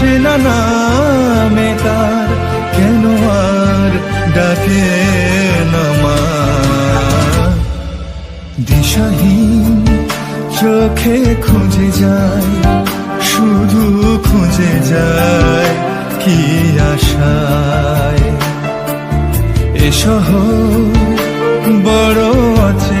চেনা নামে তার কেন আর ডাকে নামা দিশাহীন চোখে খুঁজে যায়, শুধু খুঁজে যায় কি আশায়। এ শহর বড় আছে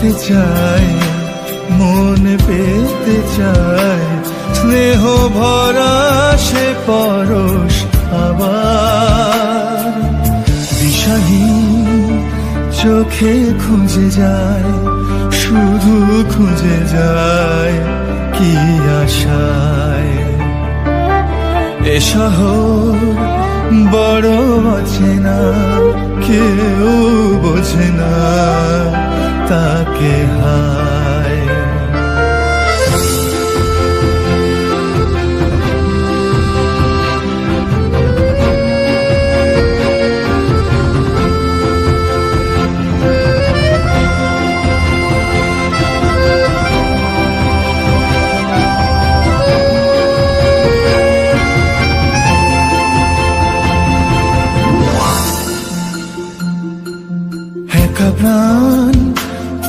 যেতে চায়, মন পেতে চায়। স্নেহ ভরা সে পরশ আবার। দিশাহীন চোখে খুঁজে যায়, শুধু খুঁজে যায় কি আশায়। এ শহর বড় আছে না কেউ বোঝে না। তাকে হায়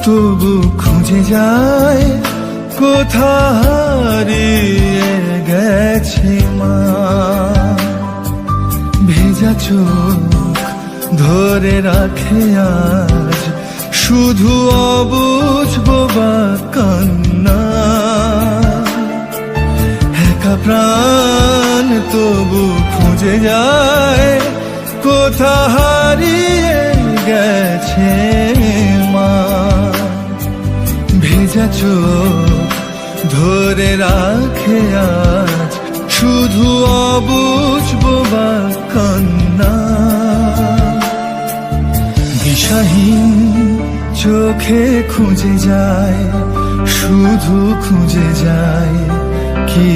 তবু খুঁজে যায় কোথা হারিয়ে গেছে মা। ভেজা চোখ ধরে রাখে আজ শুধু অবুঝ বোবা কান্না। একা প্রাণ তবু খুঁজে যায় কোথা হারিয়ে গেছে চোখ ধরে রাখে আজ শুধু অবুঝ বোবা কান্না। দিশাহীন চোখে খুঁজে যায়, শুধু খুঁজে যায় কি